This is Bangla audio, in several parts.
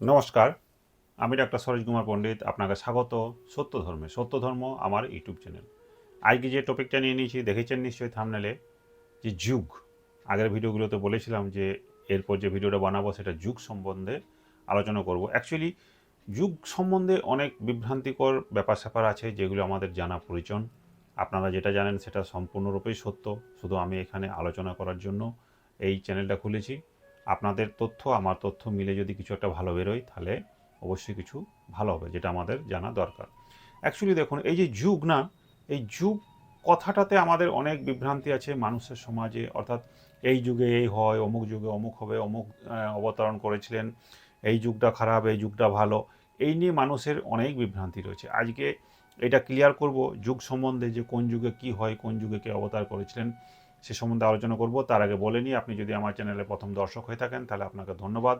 নমস্কার, আমি ডাক্তার সরোজ কুমার পণ্ডিত, আপনাকে স্বাগত সত্য ধর্মে। সত্য ধর্ম আমার ইউটিউব চ্যানেল। আজকে যে টপিকটা নিয়ে নিয়েছি, দেখেছেন নিশ্চয়ই থামনেলে? যে যুগ। আগের ভিডিওগুলোতে বলেছিলাম যে এরপর যে ভিডিওটা বানাবো, সেটা যুগ সম্বন্ধে আলোচনা করব। অ্যাকচুয়ালি যুগ সম্বন্ধে অনেক বিভ্রান্তিকর ব্যাপার স্যাপার আছে, যেগুলো আমাদের জানা প্রয়োজন আপনারা যেটা জানেন, সেটা সম্পূর্ণরূপেই সত্য। শুধু আমি এখানে আলোচনা করার জন্য এই চ্যানেলটা খুলেছি। আপনাদের তথ্য, আমার তথ্য মিলে যদি কিছু একটা ভালো বেরোয়, তাহলে অবশ্যই কিছু ভালো হবে, যেটা আমাদের জানা দরকার। অ্যাকচুয়ালি দেখুন, এই যে যুগ না, এই যুগ কথাটাতে আমাদের অনেক বিভ্রান্তি আছে মানুষের সমাজে। অর্থাৎ এই যুগে এই হয়, অমুক যুগে অমুক হবে, অমুক অবতরণ করেছিলেন, এই যুগটা খারাপ, এই যুগটা ভালো। এই নিয়ে মানুষের অনেক বিভ্রান্তি রয়েছে। আজকে এটা ক্লিয়ার করব, যুগ সম্বন্ধে যে কোন যুগে কি হয়, কোন যুগে কে অবতার করেছিলেন সে সম্বন্ধে আলোচনা করব। তার আগে বলে নিই, আপনি যদি আমার চ্যানেলে প্রথম দর্শক হয়ে থাকেন, তাহলে আপনাকে ধন্যবাদ।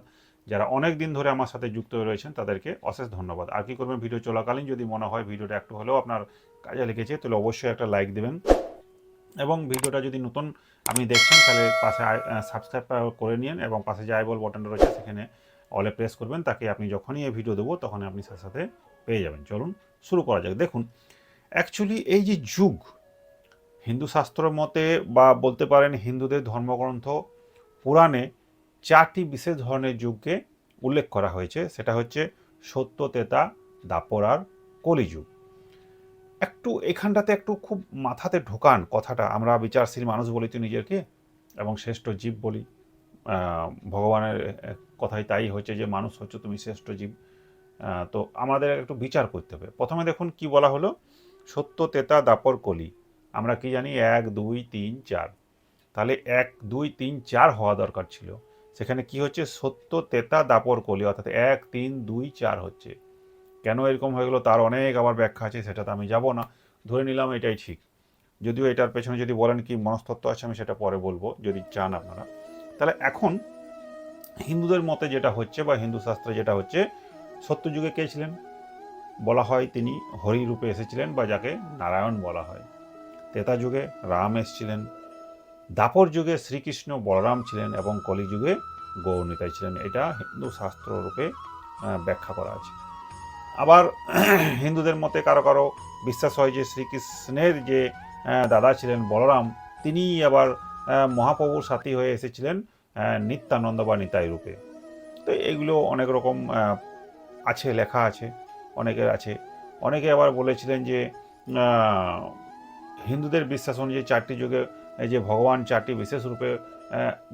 যারা অনেক দিন ধরে আমার সাথে যুক্ত রয়েছেন, তাদেরকে অশেষ ধন্যবাদ। আর কি করবেন? ভিডিও চলাকালীন যদি মনে হয় ভিডিওটা একটু হলেও আপনার কাজে লেগেছে, তাহলে অবশ্যই একটা লাইক দেবেন। এবং ভিডিওটা যদি নতুন আপনি দেখছেন, তাহলে পাশে সাবস্ক্রাইব করে নিন এবং পাশে যে আইবল বটনটা রয়েছে, সেখানে অলে প্রেস করবেন, তাকে আপনি যখনই এই ভিডিও দেবো তখন আপনি সাথে সাথে পেয়ে যাবেন। চলুন, শুরু করা যাক। দেখুন অ্যাকচুয়ালি এই যে যুগ হিন্দু শাস্ত্র মতে বা বলতে পারেন হিন্দুদের ধর্মগ্রন্থ পুরাণে চারটি বিশেষ ধরনের যুগকে উল্লেখ করা হয়েছে। সেটা হচ্ছে সত্য তেতা দাপর আর কলিযুগ। একটু এখানটাতে একটু খুব মাথাতে ঢোকান কথাটা। আমরা বিচারশীল মানুষ বলি তো নিজেকে এবং শ্রেষ্ঠ জীব বলি। ভগবানের কথাই তাই হচ্ছে যে মানুষ হচ্ছে তুমি শ্রেষ্ঠ জীব। তো আমাদের একটু বিচার করতে হবে। প্রথমে দেখুন কি বলা হলো? সত্য তেতা দাপর, কলি। আমরা কি জানি এক, দুই, তিন, চার। তাহলে এক, দুই, তিন, চার হওয়া দরকার ছিল। সেখানে কি হচ্ছে? সত্য, তেতা, দাপর কলি। অর্থাৎ এক, তিন, দুই, চার হচ্ছে। কেন এরকম হয়ে গেলো? তার অনেক আবার ব্যাখ্যা আছে সেটাতে আমি যাব না। ধরে নিলাম এটাই ঠিক। যদিও এটার পেছনে যদি বলেন কি মনস্তত্ত্ব আছে, আমি সেটা পরে বলব, যদি চান আপনারা। তাহলে এখন হিন্দুদের মতে যেটা হচ্ছে বা হিন্দু শাস্ত্রে যেটা হচ্ছে, সত্যযুগে কে ছিলেন? বলা হয় তিনি হরি রূপে এসেছিলেন বা যাকে নারায়ণ বলা হয়। তেতা যুগে রাম এসেছিলেন, দাপর যুগে শ্রীকৃষ্ণ বলরাম ছিলেন এবং কলিযুগে গৌরনিতাই ছিলেন। এটা হিন্দু শাস্ত্র রূপে ব্যাখ্যা করা আছে। আবার হিন্দুদের মতে কারও কারও বিশ্বাস হয় যে শ্রীকৃষ্ণের যে দাদা ছিলেন বলরাম, তিনি আবার মহাপ্রভুর সাথী হয়ে এসেছিলেন নিত্যানন্দ বা নিতাই রূপে। তো এগুলো অনেক রকম আছে, লেখা আছে, অনেকের আছে। অনেকে আবার বলেছিলেন যে হিন্দুদের বিশ্বাস অনুযায়ী চারটি যুগে যে ভগবান চারটি বিশেষ রূপে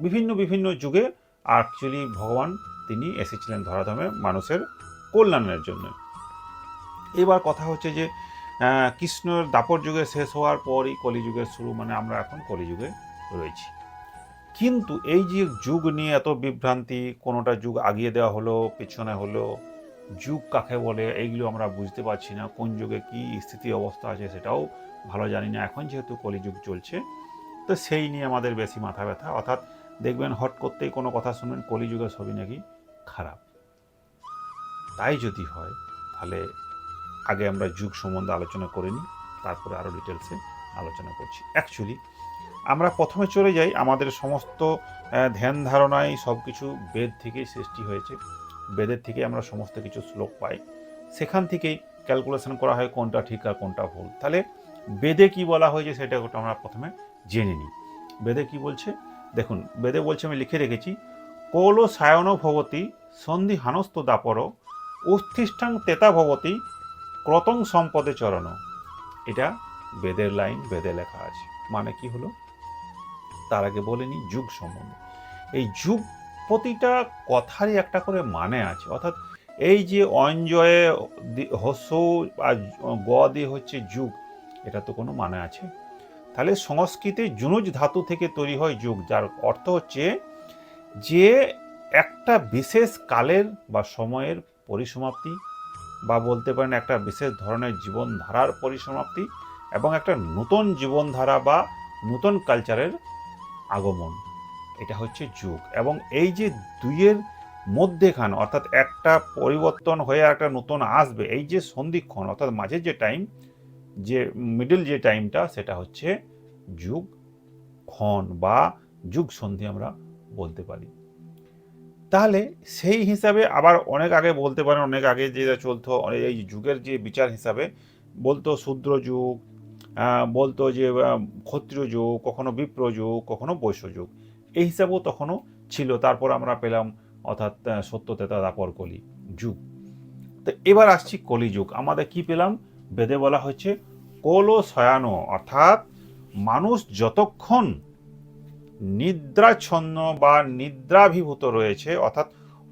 বিভিন্ন বিভিন্ন যুগে অ্যাকচুয়ালি ভগবান তিনি এসেছিলেন ধরাধামে মানুষের কল্যাণের জন্য। এবার কথা হচ্ছে যে কৃষ্ণর দাপর যুগে শেষ হওয়ার পরই কলিযুগের শুরু মানে আমরা এখন কলিযুগে রয়েছি। কিন্তু এই যে যুগ নিয়ে এত বিভ্রান্তি, কোনোটা যুগ আগিয়ে দেওয়া হলো, পেছনে হলো, যুগ কাকে বলে, এইগুলো আমরা বুঝতে পারছি না, কোন যুগে কি স্থিতি অবস্থা আছে সেটাও ভালো জানি না এখন, যেহেতু কলিযুগ চলছে। তো সেই নিয়ে আমাদের বেশি মাথা ব্যথা। অর্থাৎ দেখবেন হট করতেই কোনো কথা শুনবেন, কলিযুগের ছবি নাকি খারাপ। তাই যদি হয়, তাহলে আগে আমরা যুগ সম্বন্ধে আলোচনা করে নিই, তারপরে আরও ডিটেলসে আলোচনা করছি। অ্যাকচুয়ালি আমরা প্রথমে চলে যাই আমাদের সমস্ত ধ্যান ধারণায় সব কিছু বেদ থেকেই সৃষ্টি হয়েছে। বেদের থেকে আমরা সমস্ত কিছু শ্লোক পাই। সেখান থেকেই ক্যালকুলেশন করা হয় কোনটা ঠিক আর কোনটা ভুল। তাহলে বেদে কি বলা হয়েছে সেটা আমরা প্রথমে জেনে নিই। বেদে কি বলছে? দেখুন, বেদে বলছে, আমি লিখে রেখেছি, কৌল সায়ন ভবতী সন্ধি হানস্ত দাপর, উত্থিষ্ঠাং তেতা ভবতী ক্রতং সম্পদে চরণ। এটা বেদের লাইন, বেদে লেখা আছে। মানে কি হলো? তার আগে বলিনি যুগ সম্বন্ধে। এই যুগ প্রতিটা কথারই একটা করে মানে আছে। অর্থাৎ এই যে অঞ্জয়ে হস্য আর গ হচ্ছে যুগ এটা তো কোনো মানে আছে। তাহলে সংস্কৃতে জুনুজ ধাতু থেকে তৈরি হয় যুগ, যার অর্থ হচ্ছে যে একটা বিশেষ কালের বা সময়ের পরিসমাপ্তি বা বলতে পারেন একটা বিশেষ ধরনের জীবনধারার পরিসমাপ্তি এবং একটা নতুন জীবনধারা বা নতুন কালচারের আগমন। এটা হচ্ছে যুগ এবং এই যে দুইয়ের মধ্যেখান, অর্থাৎ একটা পরিবর্তন হয়ে একটা নতুন আসবে, এই যে সন্ধিক্ষণ, অর্থাৎ মাঝের যে টাইম যে মিডল যে টাইমটা সেটা হচ্ছে যুগ ক্ষণ বা যুগ সন্ধি আমরা বলতে পারি। তাহলে সেই হিসাবে আবার অনেক আগে বলতে পারেন অনেক আগে যেটা চলতো এই যুগের যে বিচার হিসাবে বলতো শূদ্র যুগ বলতো যে ক্ষত্রিয় যুগ কখনো বিপ্র যুগ কখনো বৈশ্য যুগ। এই হিসাবেও তখনও ছিল তারপর আমরা পেলাম অর্থাৎ আহ, সত্য তেতা দাপর কলি যুগ। তো এবার আসছি কলিযুগ আমাদের কি পেলাম? বেদে বলা হচ্ছে কোলো শয়ানো, অর্থাৎ মানুষ যতক্ষণ নিদ্রাচ্ছন্ন বা নিদ্রাভিভূত রয়েছে, অর্থাৎ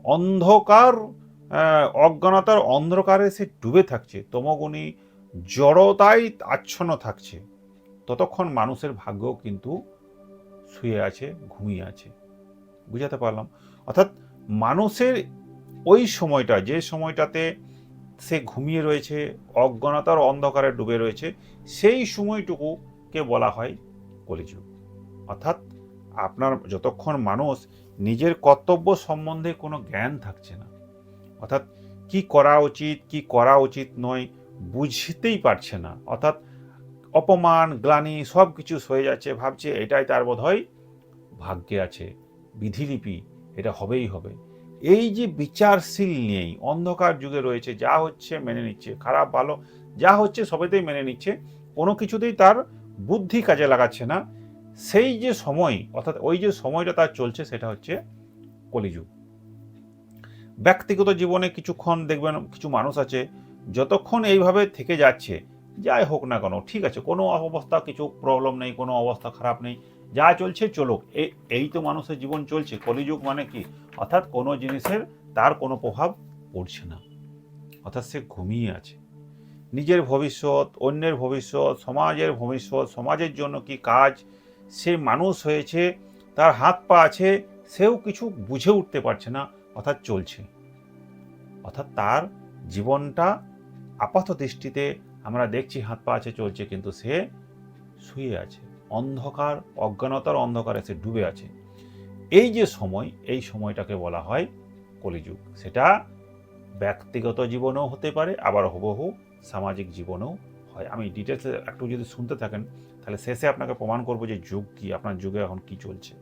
অন্ধকার অজ্ঞানতার অন্ধকারে সে ডুবে থাকছে, তমগুণী জড়তায় আচ্ছন্ন থাকছে, ততক্ষণ মানুষের ভাগ্য কিন্তু শুয়ে আছে, ঘুমিয়ে আছে। বুঝাতে পারলাম? অর্থাৎ মানুষের ওই সময়টা, যে সময়টাতে সে ঘুমিয়ে রয়েছে, অজ্ঞানতার অন্ধকারে ডুবে রয়েছে, সেই সময়টুকুকে বলা হয় কলিযুগ। অর্থাৎ আপনার যতক্ষণ মানুষ নিজের কর্তব্য সম্বন্ধে কোনো জ্ঞান থাকছে না, অর্থাৎ কি করা উচিত, কি করা উচিত নয় বুঝতেই পারছে না, অর্থাৎ অপমান, গ্লানি সব কিছু সয়ে যাচ্ছে, ভাবছে এটাই তার বোধ হয় ভাগ্যে আছে, বিধিলিপি, এটা হবেই হবে। এই যে বিচারশীল নেই অন্ধকার যুগে রয়েছে, যা হচ্ছে মেনে নিচ্ছে, খারাপ, ভালো, যা হচ্ছে সবেতেই মেনে নিচ্ছে, কোনো কিছুতেই তার বুদ্ধি কাজে লাগাচ্ছে না। সেই যে সময়, অর্থাৎ ওই যে সময়টা তার চলছে, সেটা হচ্ছে কলিযুগ। ব্যক্তিগত জীবনে কিছুক্ষণ দেখবেন কিছু মানুষ আছে, যতক্ষণ এইভাবে থেকে যাচ্ছে, যাই হোক না কেন, ঠিক আছে, কোনো অবস্থা, কিছু প্রবলেম নেই, কোনো অবস্থা খারাপ নেই যা চলছে চলুক। এই এই তো মানুষের জীবন চলছে। কলিযুগ মানে কি? অর্থাৎ কোনো জিনিসের তার কোনো প্রভাব পড়ছে না। অর্থাৎ সে ঘুমিয়ে আছে। নিজের ভবিষ্যৎ, অন্যের ভবিষ্যৎ, সমাজের ভবিষ্যৎ, সমাজের জন্য কি কাজ? সে মানুষ হয়েছে, তার হাত পা আছে, সেও কিছু বুঝে উঠতে পারছে না, অর্থাৎ চলছে। অর্থাৎ তার জীবনটা আপাত দৃষ্টিতে আমরা দেখছি হাত পা আছে, চলছে, কিন্তু সে শুয়ে আছে। অন্ধকার, অজ্ঞানতার অন্ধকারে সে ডুবে আছে। এই যে সময়, এই সময়টাকে বলা হয় কলিযুগ। সেটা ব্যক্তিগত জীবনেও হতে পারে, আবার হুবহু সামাজিক জীবনেও হয়। আমি ডিটেলসে একটু যদি শুনতে থাকেন, তাহলে শেষে আপনাকে প্রমাণ করব যে যুগ কি, আপনার যুগে এখন কি চলছে।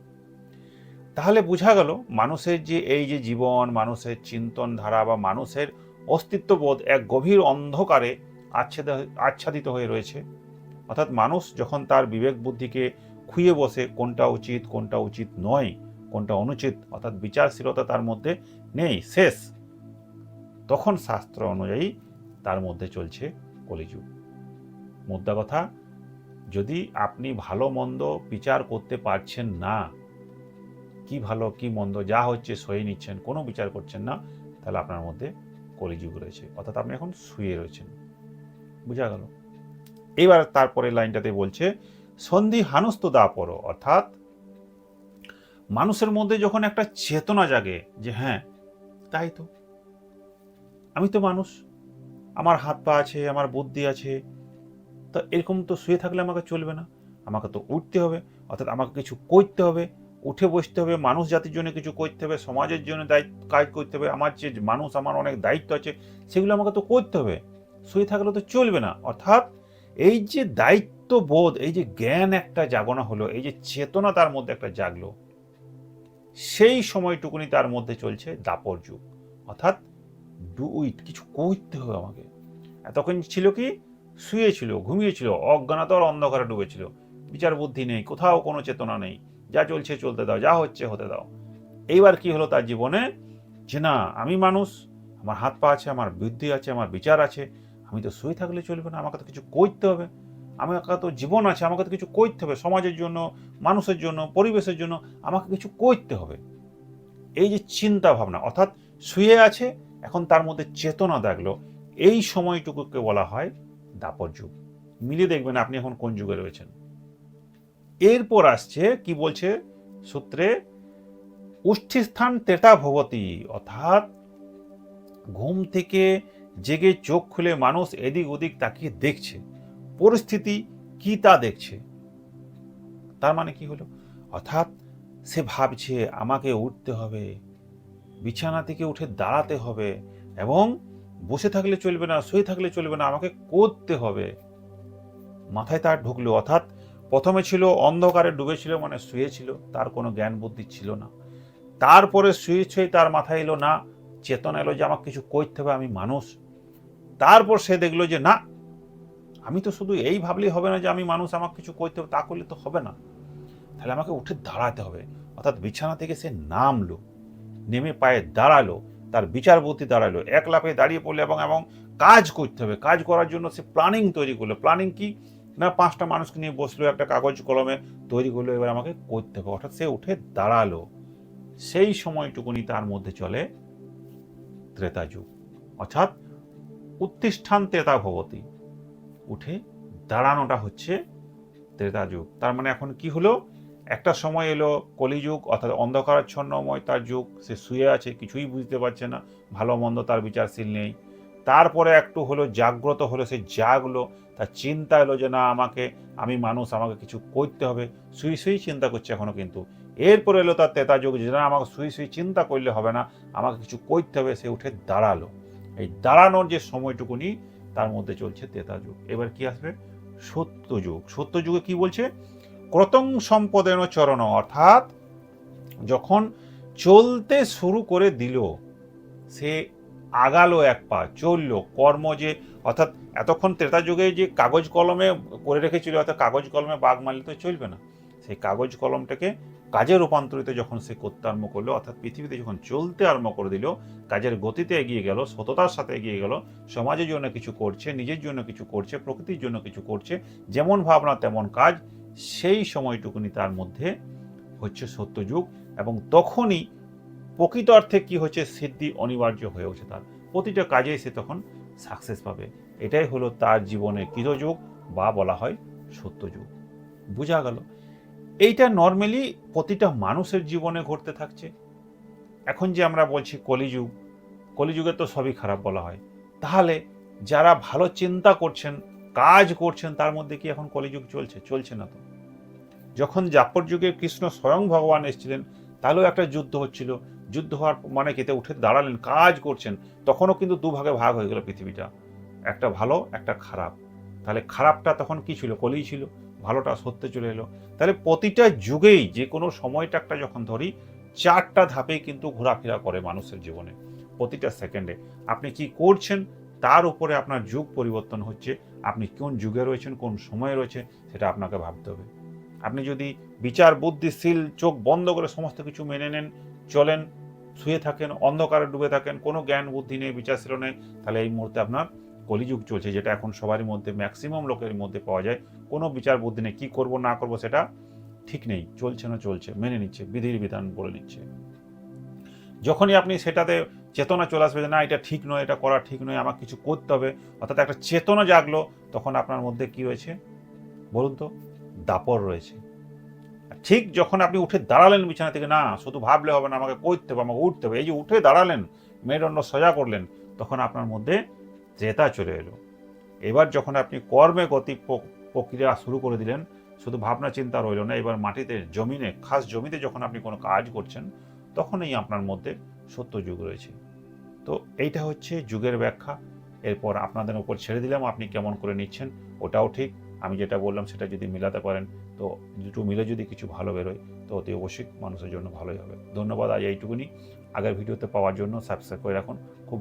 তাহলে বোঝা গেল, মানুষের যে এই যে জীবন, মানুষের চিন্তন ধারা বা মানুষের অস্তিত্ববোধ এক গভীর অন্ধকারে আচ্ছাদ, আচ্ছাদিত হয়ে রয়েছে। অর্থাৎ মানুষ যখন তার বিবেক বুদ্ধিকে খুঁয়ে বসে কোনটা উচিত কোনটা উচিত নয়, কোনটা অনুচিত, অর্থাৎ বিচারশীলতা তার মধ্যে নেই, শেষ, তখন শাস্ত্র অনুযায়ী তার মধ্যে চলছে কলিযুগ। মুদ্রা কথা, যদি আপনি ভালো মন্দ বিচার করতে পারছেন না, কি ভালো, কি মন্দ, যা হচ্ছে সয়ে নিচ্ছেন, কোনো বিচার করছেন না, তাহলে আপনার মধ্যে কলিযুগ রয়েছে। অর্থাৎ আপনি এখন শুয়ে রয়েছেন। বুঝা গেল? এবার তারপরে লাইনটাতে বলছে, সন্ধি হানস্ত দা পড়ো অর্থাৎ মানুষের মধ্যে যখন একটা চেতনা জাগে যে হ্যাঁ তাই তো। আমি তো মানুষ, আমার হাত পা আছে, আমার বুদ্ধি আছে, তো এরকম তো শুয়ে থাকলে আমাকে চলবে না। আমাকে তো উঠতে হবে, অর্থাৎ আমাকে কিছু করতে হবে, উঠে বসতে হবে, মানুষ জাতির জন্য কিছু করতে হবে, সমাজের জন্য দায়িত্ব, কাজ করতে হবে, আমার যে মানুষ, আমার অনেক দায়িত্ব আছে, সেগুলো আমাকে তো করতে হবে। শুয়ে থাকলে তো চলবে না, অর্থাৎ এই যে দায়িত্ববোধ, এই যে জ্ঞান একটা জাগনা হলো, এই যে চেতনা তার মধ্যে একটা জাগলো, সেই সময়টুকুনি তার মধ্যে চলছে দাপর যুগ। অর্থাৎ ডু উইট কিছু করতে হবে আমাকে। এতক্ষণ ছিল কি? শুয়েছিল, ঘুমিয়েছিল, অজ্ঞানতার অন্ধকারে ডুবেছিল। বিচার বুদ্ধি নেই, কোথাও কোনো চেতনা নেই। যা চলছে চলতে দাও, যা হচ্ছে হতে দাও। এইবার কি হলো তার জীবনে? যে না, আমি মানুষ, আমার হাত পা আছে, আমার বুদ্ধি আছে, আমার বিচার আছে আমি তো শুয়ে থাকলে চলবে না, আমাকে তো কিছু করতে হবে। আমাকে তো জীবন আছে, আমাকে তো কিছু করতে হবে সমাজের জন্য, মানুষের জন্য, পরিবেশের জন্য, আমাকে কিছু করতে হবে। এই যে চিন্তা ভাবনা, অর্থাৎ শুয়ে আছে, এখন তার মধ্যে চেতনা দেখল এই সময়টুকুকে বলা হয় দাপর যুগ। মিলিয়ে দেখবেন আপনি এখন কোন যুগে রয়েছেন। এরপর আসছে কি বলছে সূত্রে? উষ্ঠিস্থান তেতা ভবতী, অর্থাৎ ঘুম থেকে জেগে চোখ খুলে মানুষ এদিক ওদিক তাকিয়ে দেখছে। পরিস্থিতি কি তা দেখছে? তার মানে কি হলো? অর্থাৎ সে ভাবছে, আমাকে উঠতে হবে। বিছানা থেকে উঠে দাঁড়াতে হবে এবং বসে থাকলে চলবে না, শুয়ে থাকলে চলবে না, আমাকে করতে হবে। মাথায় তার ঢুকলো। অর্থাৎ প্রথমে ছিল, অন্ধকারে ডুবেছিল মানে শুয়েছিল, তার কোনো জ্ঞান বুদ্ধি ছিল না। তারপরে শুয়ে শুয়ে তার মাথায় এলো, না, চেতনা এলো যে আমাকে কিছু করতে হবে, আমি মানুষ। তারপর সে দেখল যে, না, আমি তো শুধু এই ভাবলেই হবে না যে, আমি মানুষ আমাকে কিছু করতে হবে, তা করলে তো হবে না। তাহলে আমাকে উঠে দাঁড়াতে হবে। অর্থাৎ বিছানা থেকে সে নামলো, নেমে পায়ে দাঁড়াল, তার বিচার বুদ্ধি দাঁড়াল, এক লাফে দাঁড়িয়ে পড়ল এবং এবং কাজ করতে হবে। কাজ করার জন্য সে প্ল্যানিং তৈরি করল। প্ল্যানিং কি? না, পাঁচটা মানুষকে নিয়ে বসল, একটা কাগজ কলমে তৈরি করল, এবার আমাকে করতে হবে। অর্থাৎ সে উঠে দাঁড়াল। সেই সময়টুকুনি তার মধ্যে চলে ত্রেতা যুগ অর্থাৎ উত্তিষ্ঠান ত্রেতা ভবতী। উঠে দাঁড়ানোটা হচ্ছে ত্রেতা যুগ। তার মানে এখন কি হলো? একটা সময় এলো কলিযুগ, অর্থাৎ অন্ধকারাচ্ছন্নময় তার যুগ। সে শুয়ে আছে, কিছুই বুঝতে পারছে না, ভালো মন্দ তার বিচারশীল নেই। তারপরে একটু হলো জাগ্রত হলো, সে জাগলো, তার চিন্তা এলো যে না, আমাকে, আমি মানুষ, আমাকে কিছু করতে হবে। শুই শুই চিন্তা করছে এখনও কিন্তু। এরপরে এলো তার তেতা যুগ যে না, আমাকে শুই শুই চিন্তা করলে হবে না, আমাকে কিছু করতে হবে, সে উঠে দাঁড়াল। এই দাঁড়ানোর যে সময়টুকুনি তার মধ্যে চলছে তেতা যুগ। এবার কি আসবে? সত্য যুগ। সত্য যুগে কি বলছে? ক্রতং সম্পদেন চরণ, অর্থাৎ যখন চলতে শুরু করে দিল, সে আগালো এক পা, চলল, কর্ম যে, অর্থাৎ এতক্ষণ ত্রেতা যুগে যে কাগজ কলমে করে রেখেছিল, অর্থাৎ কাগজ কলমে বাঘ মারলে তো চলবে না। সেই কাগজ কলমটাকে কাজে রূপান্তরিত যখন সে করতে আরম্ভ করল, অর্থাৎ পৃথিবীতে যখন চলতে আরম্ভ করে দিল, কাজের গতিতে এগিয়ে গেল, সততার সাথে এগিয়ে গেল, সমাজের জন্য কিছু করছে, নিজের জন্য কিছু করছে, প্রকৃতির জন্য কিছু করছে, যেমন ভাবনা তেমন কাজ, সেই সময়টুকুনি তার মধ্যে হচ্ছে সত্যযুগ এবং তখনই প্রকৃত অর্থে কি হচ্ছে, সিদ্ধি অনিবার্য হয়ে ওঠে তার। প্রতিটা কাজেই সে তখন সাকসেস পাবে। এটাই হলো তার জীবনে কৃতযুগ বা বলা হয় সত্যযুগ। বোঝা গেল? এইটা নর্মালি প্রতিটা মানুষের জীবনে ঘটতে থাকছে। এখন যে আমরা বলছি কলিযুগ, কলিযুগে তো সবই খারাপ বলা হয়। তাহলে যারা ভালো চিন্তা করছেন, কাজ করছেন, তার মধ্যে কি এখন কলিযুগ চলছে? চলছে না তো। যখন জাপর যুগে কৃষ্ণ স্বয়ং ভগবান এসেছিলেন, তাহলেও একটা যুদ্ধ হচ্ছিল। যুদ্ধ হওয়ার মানে কেতে উঠে দাঁড়ালেন, কাজ করছেন। তখনও কিন্তু দুভাগে ভাগ হয়ে গেল পৃথিবীটা। একটা ভালো, একটা খারাপ। তাহলে খারাপটা তখন কি ছিল? কলিই ছিল। ভালোটা সত্যে চলে এলো। তাহলে প্রতিটা যুগেই যে কোনো সময়টাকটা যখন ধরি, চারটা ধাপেই কিন্তু ঘোরাফেরা করে মানুষের জীবনে প্রতিটা সেকেন্ডে আপনি কি করছেন? তার উপরে আপনার যুগ পরিবর্তন হচ্ছে। আপনি কোন যুগে রয়েছেন, কোন সময়ে রয়েছে সেটা আপনাকে ভাবতে হবে। আপনি যদি বিচার বুদ্ধিশীল চোখ বন্ধ করে সমস্ত কিছু মেনে নেন, চলেন, শুয়ে থাকেন, অন্ধকারে ডুবে থাকেন, কোনো জ্ঞান, বুদ্ধি নেই বিচারশীল নেই, তাহলে এই মুহূর্তে আপনার কলিযুগ চলছে, যেটা এখন সবারই মধ্যে ম্যাক্সিমাম লোকের মধ্যে পাওয়া যায়। কোনো বিচার বুদ্ধি নেই, কী করব, না করব সেটা ঠিক নেই, চলছে না চলছে, মেনে নিচ্ছে, বিধির বিধান বলে নিচ্ছে। যখনই আপনি সেটাতে চেতনা চলে আসবে যে, না, এটা ঠিক নয়, এটা করা ঠিক নয় আমার কিছু করতে হবে, অর্থাৎ একটা চেতনা জাগলো, তখন আপনার মধ্যে কি রয়েছে? বলুন তো, দাপর রয়েছে। ঠিক যখন আপনি উঠে দাঁড়ালেন বিছানা থেকে, না, শুধু ভাবলে হবে না, আমাকে করতে হবে, আমাকে উঠতে হবে, এই যে উঠে দাঁড়ালেন, মেরুদণ্ড সোজা করলেন, তখন আপনার মধ্যে ত্রেতা চলে এলো। এবার যখন আপনি কর্মে গতি প্রক্রিয়া শুরু করে দিলেন, শুধু ভাবনা চিন্তা রইল না, এবার মাটিতে জমিনে, খাস জমিতে যখন আপনি কোনো কাজ করছেন, তখনই আপনার মধ্যে সত্য যুগ রয়েছে। তো এইটা হচ্ছে যুগের ব্যাখ্যা। এরপর আপনাদের উপর ছেড়ে দিলাম, আপনি কেমন করে নিচ্ছেন, ওটাও ঠিক। আমি যেটা বললাম, সেটা যদি মিলাতে পারেন, তো দুটো মিলে যদি কিছু ভালো বেরোয়, তো অতি অবশ্যই মানুষের জন্য ভালোই হবে। ধন্যবাদ আজ এইটুকুনি। আগের ভিডিওতে পাওয়ার জন্য সাবস্ক্রাইব করে রাখুন। খুব